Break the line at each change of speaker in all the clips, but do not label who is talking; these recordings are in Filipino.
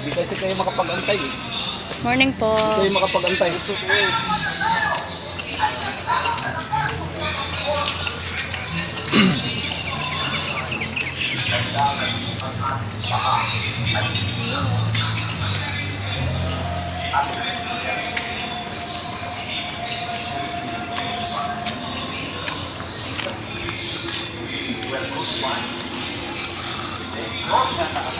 Hindi kasi kayo makapag-antay eh.
Morning po.
Hindi kayo makapag-antay. Tawag ka na.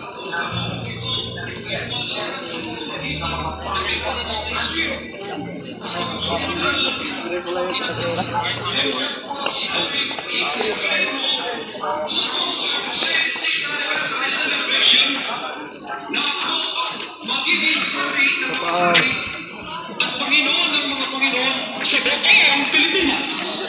Panginoon ng mga Panginoon sa buong Pilipinas.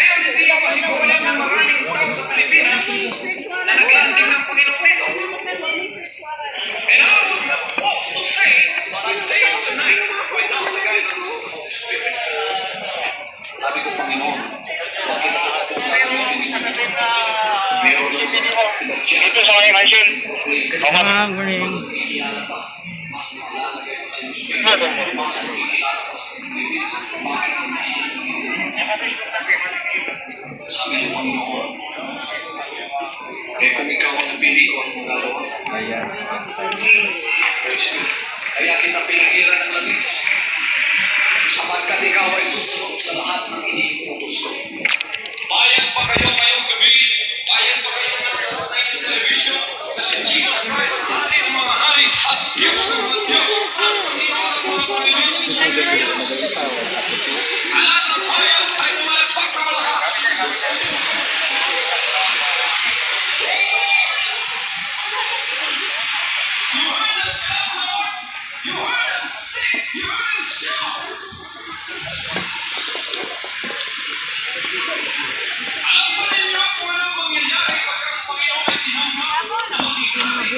Ngayon, hindi ako masigulan ng maraming tao sa Pilipinas na naglanding ng Panginoon dito. And I would have walked to say what I'm saying tonight without the guidance of the Holy Spirit. Sabi ko, Panginoon, bakit ako sa Pilipinas? Meron
Dito sa may machine.
Ah, morning.
Sabi ng Panginoon, eh kung ikaw ang napili ko, mo gagawa?
ayan.
Praise God. Kaya kita pinahiran ng langis. Sapagkat ikaw ay susunod sa lahat ng iniutos ko. Bayan pa kayo ngayong gabi. Bayan pa kayo ng sa inyong television na si Jesus Christ ang hari ng mga hari at Diyos ng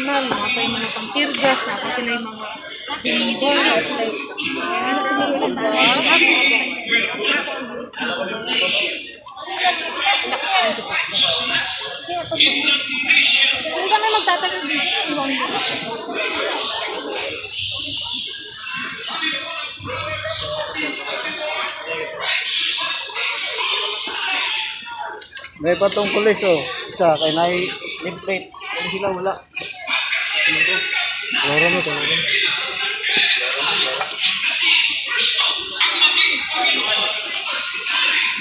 tribunal, nakapay mga pang tear gas, napa sila yung mga. Kaya ano siguro yung Hindi ka na magtatagal dito.
May patong pulis oh. Isa kay Nay Limplate. Kung sila wala. Loro mo ito.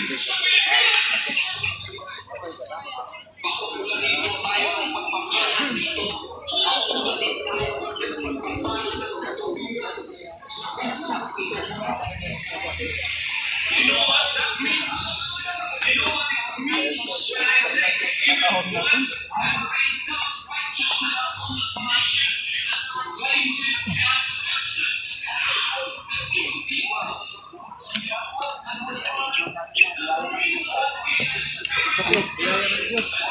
You Yes.